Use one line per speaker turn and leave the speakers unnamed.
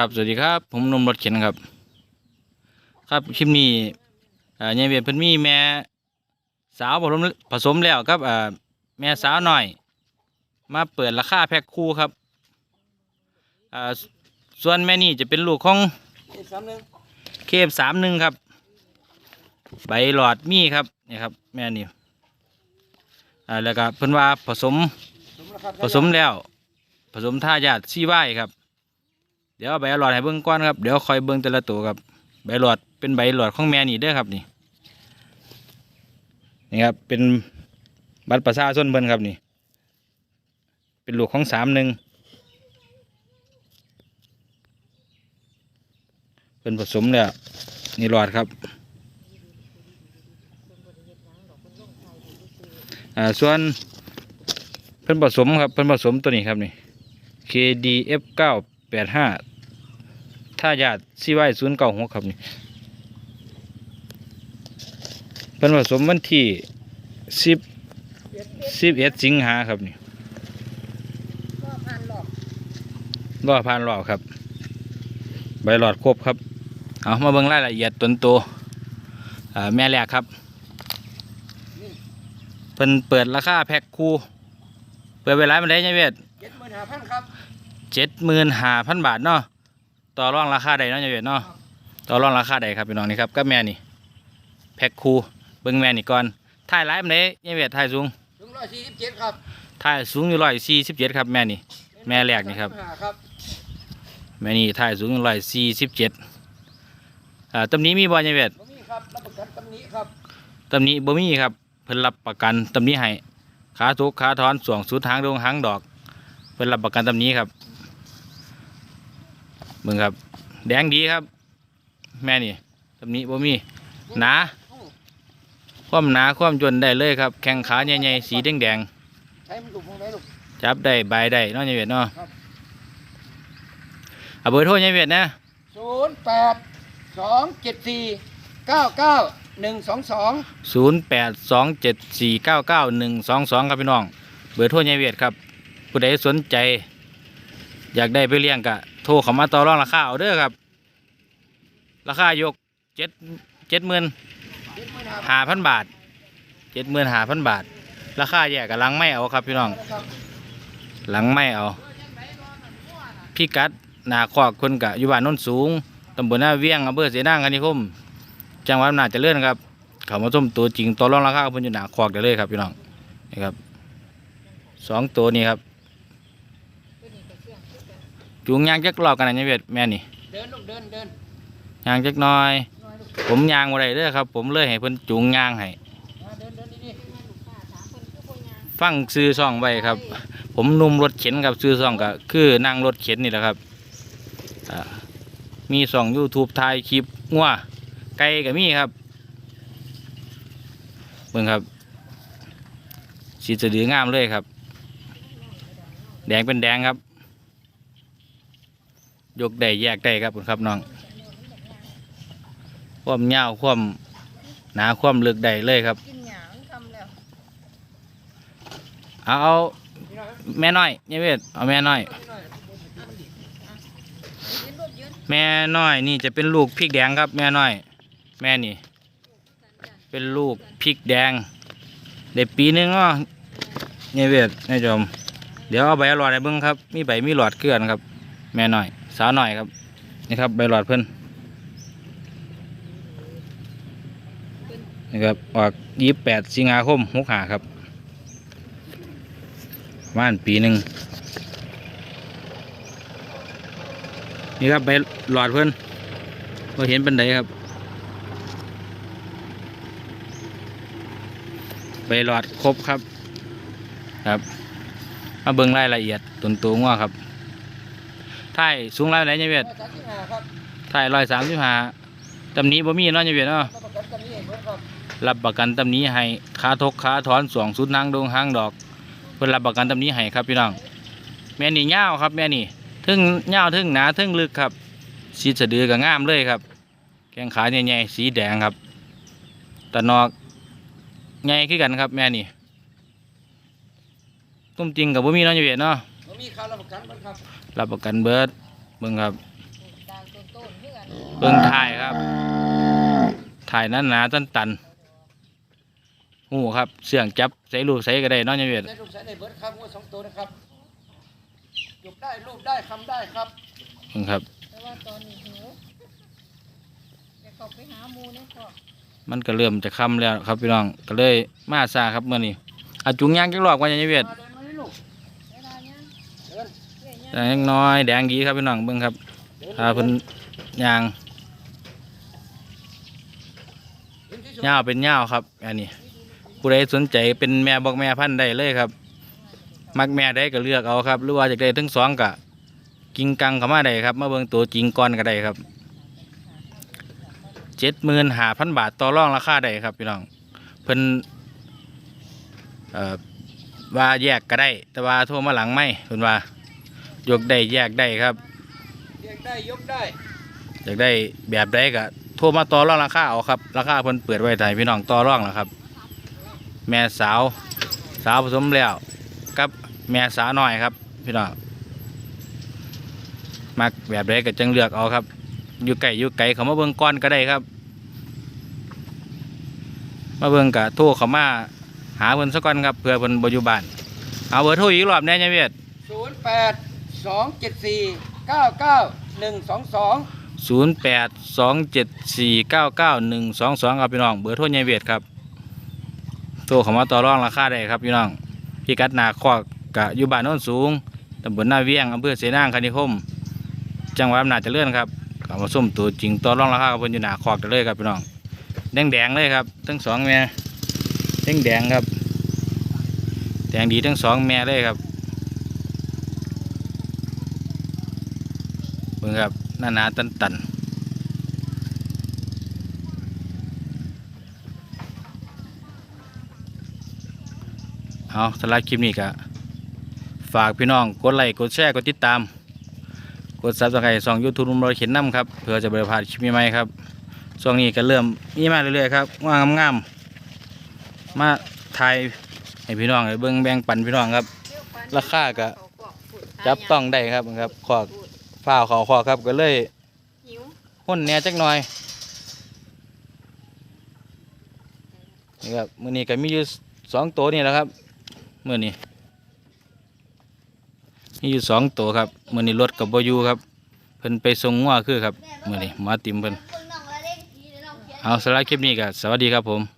ครับสวัสดีครับ ผมนมรถเข็นครับ ครับคลิปนี้เอ่ยายเวียนเพิ่นมีแม่สาวผสมผสมแล้วครับแม่สาวหน่อย มาเปิดราคาแพ็คคู่ครับส่วนแม่นี่จะเป็นลูกของเคฟสามหนึ่งครับ ใบหลอดมีครับนี่ครับ แม่นี่อ่าแล้วก็เพิ่นว่าผสมผสมแล้ว ผสมท่ายาดซี่ไว้ครับ เดี๋ยวใบหลอดให้เบิ่งก่อนครับ เดี๋ยวคอยเบิ่งแต่ละตัวครับ ใบหลอดเป็นใบหลอดของแม่นี่เด้อครับนี่ นี่ครับ เป็นบัตรประชาชนเพิ่นครับนี่ เป็นลูกของสามหนึ่งเป็นผสมแล้วนี่หลอดครับอ่าส่วนเพิ่นผสมครับเพิ่นผสมตัวนี้ครับนี่ KDF 9 8 5ท่ายาดซีไว้ศูนย์เก้าหกครับนี่เพิ่นผสมวันที่สิบสิบเอ็ดสิงหาครับนี่
ก็พันหลอก
รอผ่านรอบครับ ใบหลอดครบครับ เอามาเบิ่งรายละเอียดต้นโตวอ่าแม่แรกครับเพิ่นเปิดราคาแพ็คคู่ เปิดเวลามาได้ยังเวท
เจ็ดหมื่นห้าพันครับ
เจ็ด หมื่นห้าพันบาทเนาะต่อรองราคาใดเนาะยังเวทเนาะต่อรองราคาใดครับพี่น้องนี่ครับก็แม่นี่แพ็คคู่เบิ่งแม่นี่ก่อนถ่ายไลฟ์มาได้ยังเวทถ่ายสูง
ถึงร้อยสี่สิบเจ็ดครับ
ถ่ายสูงอยู่ร้อยสี่สิบเจ็ดครับแม่นี่แม่แรกนี่ครับ
ห้าครับ
แม่นี่ถ่ายสูงร้อยสี่สิบเจ็ดอ่าตำนี้มีบอลยังเวท
บ่มีครับรับประกันตำหนิครับ
ตำหนี้บ่มีครับเพิ่นรับประกันตำหนี้ให้ขาทุกขาถอนส่วงสุดหางดงหางดอก เพิ่นรับประกันตำหนี้ครับ เบิ่งครับ แดงดีครับ แม่นี่ตำหนี้บ่มีหนาความหนาความจนได้เลยครับ แข้งขาใหญ่ๆสีแดง
ใช้มันถูกตรงไหนลูก
ๆจับได้บายได้เนาะยายเวียดเนาะ
ครับ
เอาเบอร์โทรยายเวียดนะ
ศูนย์แปดสองเจ็ดสี่เก้าเก้าหนึ่งสองสอง
0827499122ครับพี่น้อง เบอร์โทรยายเวียดครับ ผู้ใดสนใจ อยากได้ไปเลี้ยงกะ โทรเข้ามาต่อรองราคาเอาเด้อครับ ราคายกเจ็ดเจ็ดหมื่น
ห้า
พันบาทเจ็ดหมื่นห้าพันบาท ราคาแยกกับหลังไม่เอาครับพี่น้อง หลังไม่เอา พี่กัดนาคอกคนกะอยู่บ้านโนนสูงตำบลหน้าเวียงอำเภอเสนางกันนิคม จังหวัดนาจะเจริญครับเขามาชมตัวจริงตัวรองราคาเพิ่นอยู่หนาคอกได้เลยครับพี่น้องนี่ครับสองตัวนี้ครับ จูงยางจักรอบกันนะเนี่ยเวทแม่นี่
เดินลูกเดินเดิน
ยางจักหน้อย
น้อยลูก
ผมยางบ่ได้เด้อครับ ผมเลยให้เพิ่นจูงยางให้
มาเดินเดินดี
ฟังซื้อซ่องไว้ครับ ผมหนุ่มรถเข็นครับซื้อซ่องก็คือนั่งรถเข็นนี่แหละครับอ่ามีซ่อง YouTube ถ่ายคลิปงัวไก่ก็มีครับเบิ่งครับสีสะดืองามเลยครับ แดงเป็นแดงครับ ยกได้แยกได้ครับคุณครับน้องความยาวความหนาความลึกได้เลยครับ
กินหยางทำแล้ว
เอาเอา
ๆนี่หน่อย
แม่น้อยเนี่ยเวทเอาแม่น้อย
นี่หน่อย
ยืนรูปยืน
แม่น้อยนี่จะเป็นลูกพริกแดงครับ แม่น้อย แม่นี่ เป็นลูกพริกแดงเด็กปีหนึงเนาะเนี่ยเวทนายจอมเดี๋ยวเอาใบหลอดให้เบิ่งครับ มีใบมีหลอดเกลือนครับ แม่น้อย สาวหน้อยครับนี่ครับใบหลอดเพิ่อนนี่ครับออกยี่แปดสิงหาคมหกหาครับประมาณปีหนึ่งนี่ครับใบหลอดเพิ่อนเราเห็นเป็นไดครับใบหลอดครบครับครับมาเบิ่งรายละเอียดตุนตัวงัวครับ ถ่ายสูงรายไหนเนี่ยเวียด
ร้อยสามสิบห้าครับ
ถ่ายร้อยสามสิบห้าตำหนี้บ่มีเนาะเนี่ยเวียดเนาะ
รับประกันตำหนิให้เบิดครับ
รับประกันตำหนี้ให้ขาทกขาถอนสวงสุดนางดงหางดอก เพิ่นรับประกันตำหนี้ให้ครับพี่น้อง แม่นี่ยาวครับแม่นี่ทึ่งยาวทึ่งหนาทึ่งลึกครับ สีสะดือก็งามเลยครับ แข้งขาใหญ่ๆสีแดงครับตะนอกใหญ่คือกันครับแม่นี่ตุ้มจริงกับบ่มีเนาะเนี่ยเวียดเนาะ
บ่มีค่ารับประกันเบิดครับ
รับประกันเบิดเบิ่งครับเบิ่งถ่ายครับ ถ่ายนั้นหนาตันตันๆหูครับเสื่องจับใส่ลูกใส่ก็ได้เนอนยังเวียด
ได้รูปใส่ได้เบิร์ดครับงวดสองตัวนะครับจุกได้รูปได้คำได้ครับ
เบิ่งครับ
แต่ว่าตอนนี้หิวจะเข้าไปหาหมูเนี่ยพ่อ
มันก็เริ่มจะค่ำแล้วครับพี่น้องก็เลยมาซาครับเมื่อนี้อาจุงย่างจักรอบกันยังเวียด
ย
เนี้ย
แต่ยังน้อยแดงดีครับพี่น้องเบิ่งครับ
เดิน
ถ้าเพิ่นยาง
เดินที่สุด
ย่าวเป็นย่าวครับ อันนี้ผู้ใดสนใจเป็นแม่บอกแม่พันธุ์ได้เลยครับ มักแม่ได้ก็เลือกเอาครับ หรือว่าจะได้ทั้งสองก็กิงกังเข้ามาได้ครับมาเบิ่งตัวจริงก่อนก็ได้ครับเจ็ดหมื่นห้าพันบาทต่อรองราคาได้ครับพี่น้องเพิ่นเอ่อว่าแยกก็ได้ แต่ว่าโทรมาหลังไม่เพิ่นว่า ยกได้แยกได้ครับ
เรียกได้ยกได้
อยากได้แบบใดก็โทรมาต่อรองราคาเอาครับ ราคาเพิ่นเปิดไว้ให้พี่น้องต่อรองแล้วครับ แม่สาว สาวผสมแล้วกับแม่สาวน้อยครับ พี่น้องมักแบบใดก็จังเลือกเอาครับ อยู่ไก่อยู่ไก่เขามาเบิ่งก้อนก็ได้ครับ มาเบิ่งกะโทรเขามาหาเพิ่นสักก่อนครับเพื่อเพิ่นบ่อยู่บ้านเอาเบอร์โทรอีกรอบแหน่ยายเวียด
ศูนย์แปดส องเจ็ดสี่เก้าเก้าหนึ่งสองสอง
ศูนย์แปดสองเจ็ดสี่เก้าเก้าหนึ่งสองสองครับพี่น้อง เบอร์โทรยายเวียดครับโทรเขามาต่อรองราคาได้ครับพี่น้องพี่กัดนาคอกกะอยู่บ้านโน้นสูงตำบลหน้าเวียงอำเภอเสนางคณิคม จังหวัดอำนาจเจริญครับก็มาส้มตัวจริงต่อรองราคากับเพิ่นอยู่หน้าคอกเลยครับพี่น้องแดงแดงเลยครับ ทั้งสองแม่แดงแดงครับ แดงดีทั้งสองแม่เลยครับ บิ่งครับหน้าหนาตันตันเอาสำหรับคลิปนี้ก็ฝากพี่น้องกดไลค์กดแชร์กดติดตาม กดซับสไครต์ช่องยูทูบรุ่มรอยเข็นน้ำครับเพื่อจะบริพลาดคลิปใหม่ๆครับช่วงนี้ก็เริ่มมีมาเรื่อยๆครับว่างามๆมาถ่ายให้พี่น้องได้เบิ่งแบ่งปันพี่น้องครับ ราคาก็จับต้องได้ครับครับขอก ฝ้าวเขาขอกครับก็เลย
หิว
หุ่นแหน่จักหน่อยนี่ครับมื้อนี้ก็มีอยู่สองตัวนี่แหละครับมื้อนี้มีอยู่สองตัวครับมื้อนี้รถกับบ่อยู่ครับเพิ่นไปส่งงัวคือครับมื้อนี้หมาติมเพิ่นเอาสำหรับคลิปนี้ก็สวัสดีครับผม